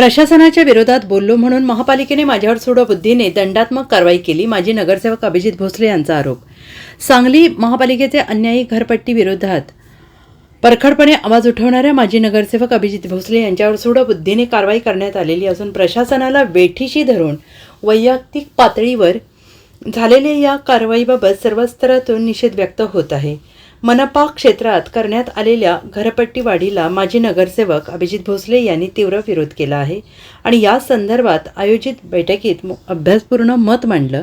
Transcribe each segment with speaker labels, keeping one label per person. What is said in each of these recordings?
Speaker 1: प्रशासनाच्या विरोधात बोललो म्हणून महापालिकेने माझ्यावर सुडबुद्धीने दंडात्मक कारवाई केली माजी नगरसेवक अभिजित भोसले यांचा आरोप. सांगली महापालिकेचे अन्यायी घरपट्टी विरोधात परखडपणे आवाज उठवणाऱ्या माजी नगरसेवक अभिजित भोसले यांच्यावर सुडबुद्धीने कारवाई करण्यात आलेली असून प्रशासनाला वेठीशी धरून वैयक्तिक पातळीवर झालेल्या या कारवाईबाबत सर्व स्तरातून निषेध व्यक्त होत आहे. मनपा क्षेत्रात करण्यात आलेल्या घरपट्टी वाढीला माजी नगरसेवक अभिजित भोसले यांनी तीव्र विरोध केला आहे आणि या संदर्भात आयोजित बैठकीत अभ्यासपूर्ण मत मांडलं.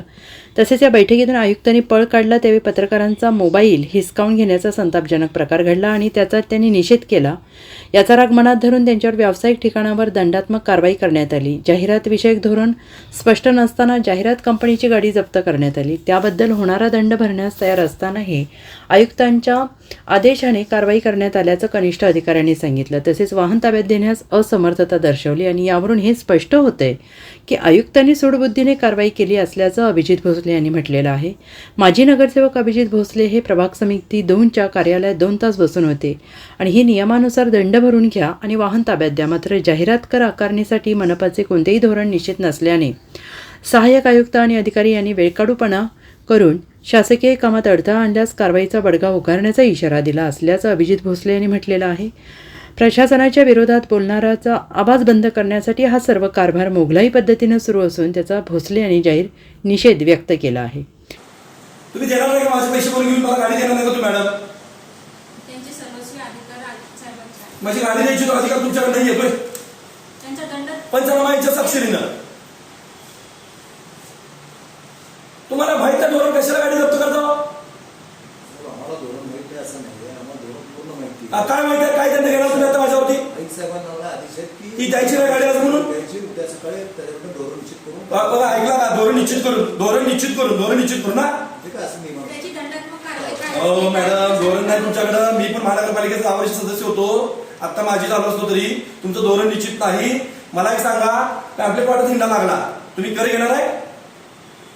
Speaker 1: तसेच या बैठकीतून आयुक्तांनी पळ काढला त्यावेळी पत्रकारांचा मोबाईल हिसकावून घेण्याचा संतापजनक प्रकार घडला आणि त्याचा त्यांनी निषेध केला. याचा राग मनात धरून त्यांच्यावर व्यावसायिक ठिकाणावर दंडात्मक कारवाई करण्यात आली. जाहिरात विषयक धोरण स्पष्ट नसताना जाहिरात कंपनीची गाडी जप्त करण्यात आली. त्याबद्दल होणारा दंड भरण्यास तयार असतानाही आयुक्तांच्या आदेशाने कारवाई करण्यात आल्याचं कनिष्ठ अधिकाऱ्यांनी सांगितलं. तसेच वाहन ताब्यात देण्यास असमर्थता दर्शवली आणि यावरून हे स्पष्ट होतंय की आयुक्तांनी सूडबुद्धीने कारवाई केली असल्याचं अभिजित भोसले यांनी म्हटलेलं आहे. माजी नगरसेवक अभिजित भोसले हे प्रभाग समिती दोनच्या कार्यालयात दोन तास बसून होते आणि ही नियमानुसार दंड भरून घ्या आणि वाहन ताब्यात द्या. मात्र जाहिरात कर आकारणीसाठी मनपाचे कोणतेही धोरण निश्चित नसल्याने सहाय्यक आयुक्त आणि अधिकारी यांनी वेळकाडूपणा करून शासकीय कामात अडथळा आणल्यास कारवाईचा बडगा उगारण्याचा इशारा दिला असल्याचं अभिजित भोसले यांनी म्हटलेलं आहे. प्रशासनाच्या विरोधात बोलणाराचा आवाज बंद करण्यासाठी हा सर्व कारभार मोघलाई पद्धतीनं सुरू असून त्याचा भोसले यांनी जाहीर निषेध व्यक्त केला आहे.
Speaker 2: तुम्ही देणार नाही का माझे पैसे भरून घेऊन मला गाडी देणार नाही का तुम्ही मॅडम. माझी गाडी द्यायची तो अधिकार तुमच्याकडे नाही येतोय
Speaker 3: त्यांचा दंड
Speaker 2: पंचनामाईच्या साक्षीनं तुम्हाला माहीत आहे धोरण कशाला गाडी जप्त करतो
Speaker 4: आम्हाला धोरण माहिती आहे असं नाही आम्हाला धोरण पूर्ण माहिती
Speaker 2: आ, काय माहिती काय दंड घेणार तुम्ही आता माझ्यावरती?
Speaker 4: की
Speaker 2: ती द्यायची नाही गाडी आज म्हणून? बघा ऐकला का? धोरण निश्चित करून धोरण निश्चित करून धोरण निश्चित करून ना हो मॅडम धोरण नाही तुमच्याकडं. मी पण महानगरपालिकेचा आवर्ष सदस्य होतो. आता माझी चालू असतो तरी. तुमचं धोरण निश्चित नाही. मला एक सांगा पॅम्पलेट वाटत हिंडा लागला. तुम्ही कर घेणार आहे?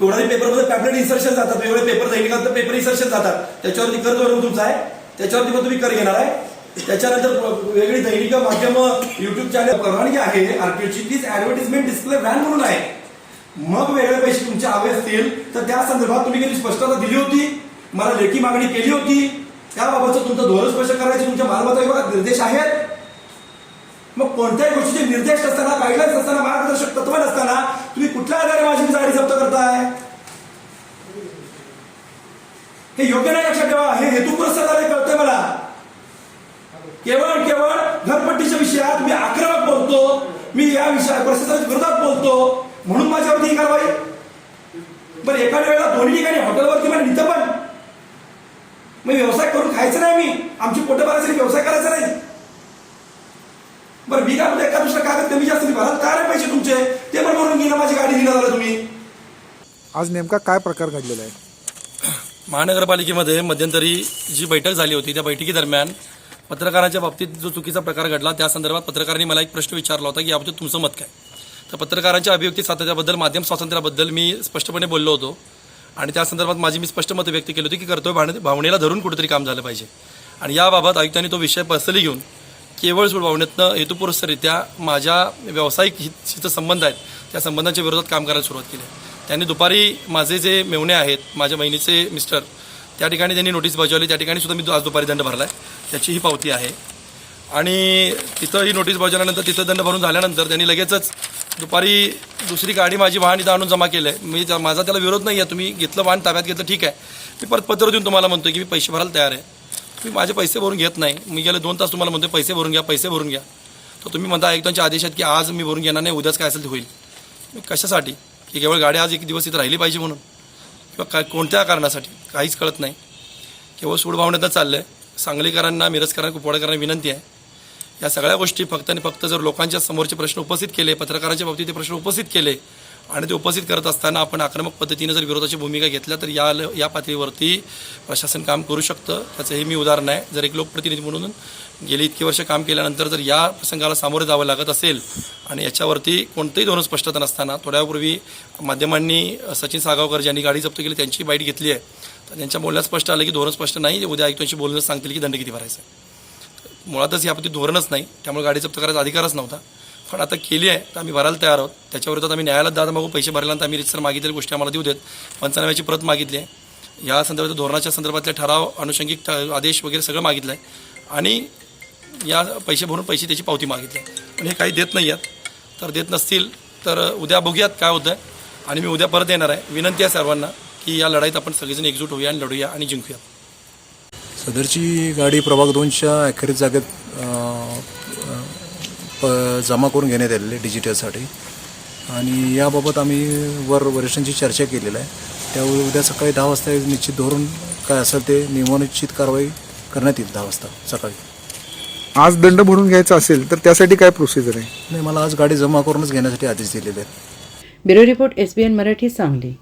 Speaker 2: एवढा पेपरमध्ये पॅम्पलेट इन्सर्शन जातात. एवढे पेपर दैनिकात पेपर इन्सर्शन जातात. त्याच्यावरती कर धोरण तुमचं आहे. त्याच्यावरती पण तुम्ही कर घेणार आहे? त्याच्यानंतर वेगळी दैनिक माध्यम युट्यूब चॅनल परवानगी आहे. आरटीओची तीच ऍडव्हर्टिजमेंट डिस्प्ले ब्रँड म्हणून आहे. मग वेगळे पैसे तुमचे हवे असतील तर त्या संदर्भात तुम्ही कधी स्पष्टता दिली होती. मला लेखी मागणी केली होती. त्याबाबतचं तुमचं धोरण स्पष्ट करायचे तुमच्या मालमत्ता निर्देश आहेत. मग कोणत्याही गोष्टीचे निर्देश नसताना गाईडलाईन्स नसताना मार्गदर्शक तत्व नसताना तुम्ही कुठल्या आधारे माझी गाडी जप्त करताय? हे योग्य नाही लक्षात ठेवा. हे हेतुपुरस्सर कळत. विषया प्रशासनाच्या विरोधात बोलतो. म्हणून माझ्यावरती ही कारवाई. बरं एका वेळेला दोन्ही ठिकाणी हॉटेलवरती पण इथं पण. मग व्यवसाय करून खायचं नाही मी. आमची पोटं भरायसाठी व्यवसाय करायचा नाही. बरं मी काय म्हणतो एका दुसरा कागद कमी जास्त भराल काय रे पैसे तुमचे? ते पण म्हणून गेलं माझी गाडी दिला झालं तुम्ही.
Speaker 5: आज नेमका काय प्रकार घडलेला आहे?
Speaker 6: महानगरपालिकेमध्ये मध्यंतरी जी बैठक झाली होती त्या बैठकीदरम्यान पत्रकारांच्या बाबतीत जो चुकीचा प्रकार घडला त्या संदर्भात पत्रकारांनी मला एक प्रश्न विचारला होता की याबद्दल तुमचं मत काय? तर पत्रकारांच्या अभिव्यक्ती स्वातंत्र्याबद्दल माध्यम स्वातंत्र्याबद्दल मी स्पष्टपणे बोललो होतो. आणि त्या संदर्भात माझी मी स्पष्ट मत व्यक्त केली होती की कर्तव्य भावने भावनेला धरून कुठेतरी काम झालं पाहिजे. आणि याबाबत आयुक्तांनी तो विषय पर्सनली घेऊन केवळ भावनेतनं हेतुपुरस्सरित्या माझ्या व्यावसायिक हित संबंध आहेत त्या संबंधांच्या विरोधात काम करायला सुरुवात केली. त्यांनी दुपारी माझे जे मेवणे आहेत माझ्या बहिणीचे मिस्टर त्या ठिकाणी त्यांनी नोटीस बजावली. त्या ठिकाणी सुद्धा मी आज दुपारी दंड भरला आहे त्याची ही पावती आहे. आणि तिथं ही नोटीस बजावल्यानंतर तिथं दंड भरून झाल्यानंतर त्यांनी लगेचच दुपारी दुसरी गाडी माझी वाहन इथं आणून जमा केलं आहे मी माझा त्याला विरोध नाही आहे तुम्ही घेतलं वाहन ताब्यात घेतलं ठीक आहे. मी परत पत्र देऊन तुम्हाला म्हणतो की मी पैसे भरायला तयार आहे. तुम्ही माझे पैसे भरून घेत नाही. मी गेले दोन तास तुम्हाला म्हणतो पैसे भरून घ्या पैसे भरून घ्या. तर तुम्ही म्हणता आयुक्तांचे आदेशात की आज मी भरून घेणार नाही उद्याच काय असेल ते होईल. कशासाठी? की केवळ गाडी आज एक दिवस इथं राहिली पाहिजे म्हणून? किंवा काय कोणत्या कारणासाठी? काहीच कळत नाही. केवळ सूडभावनेतच चाललं आहे सांगलीकरांना मिरजकरांना कुपवाडकरांना विनंती आहे. या सगळ्या गोष्टी फक्त आणि फक्त जर लोकांच्या समोरचे प्रश्न उपस्थित केले पत्रकारांच्या बाबतीत ते प्रश्न उपस्थित केले आणि ते उपस्थित करत असताना आपण आक्रमक पद्धतीने जर विरोधाची भूमिका घेतल्या तर या या पातळीवरती प्रशासन काम करू शकतं. त्याचं हे मी उदाहरण आहे. जर एक लोकप्रतिनिधी म्हणून गेली इतकी वर्ष काम केल्यानंतर जर या प्रसंगाला सामोरे जावं लागत असेल आणि याच्यावरती कोणतंही धोरण स्पष्टता नसताना थोड्यापूर्वी माध्यमांनी सचिन सागावकर ज्यांनी गाडी जप्त केली त्यांची बाईट घेतली आहे. तर त्यांच्या बोलण्यात स्पष्ट आलं की धोरण स्पष्ट नाही. उद्या आयुक्तांशी बोलणं सांगतील की दंड किती भरायचा आहे. मुळातच याबद्दल धोरणच नाही. त्यामुळे गाडी जप्त करायचा अधिकारच नव्हता. पण आता केली आहे तर आम्ही भरायला तयार आहोत. त्याच्याविरोधात आम्ही न्यायालयात दादा मागू पैसे भरल्यानंतर आम्ही रितसर मागितलेल्या गोष्टी आम्हाला देऊ देत. पंचनाम्याची प्रत मागितली आहे. या संदर्भात धोरणाच्या संदर्भातले ठराव अनुषंगिक ठ- आदेश वगैरे सगळं मागितलं आहे. आणि या पैसे भरून पैसे त्याची पावती मागितली आहे. पण हे काही देत नाही आहेत तर देत नसतील तर उद्या बघूयात काय होतं आहे आणि मी उद्या परत येणार आहे. विनंती आहे सर्वांना की या लढाईत आपण सगळेजण एकजूट होऊया आणि लढूया आणि जिंकूया.
Speaker 4: सदरची गाडी प्रभाग दोनच्या अखेरीत जागेत प जमा करून घेण्यात आलेली डिजिटलसाठी. आणि याबाबत आम्ही वर वरिष्ठांची चर्चा केलेली आहे. त्यावेळी उद्या सकाळी दहा वाजता निश्चित धोरण काय असेल ते नियमनिश्चित कारवाई करण्यात येईल दहा वाजता सकाळी.
Speaker 5: आज दंड भरून घ्यायचा असेल तर त्यासाठी काय प्रोसिजर आहे?
Speaker 4: नाही मला आज गाडी जमा करूनच घेण्यासाठी आदेश दिलेले आहेत.
Speaker 1: Bureau report S B N Marathi Sangli.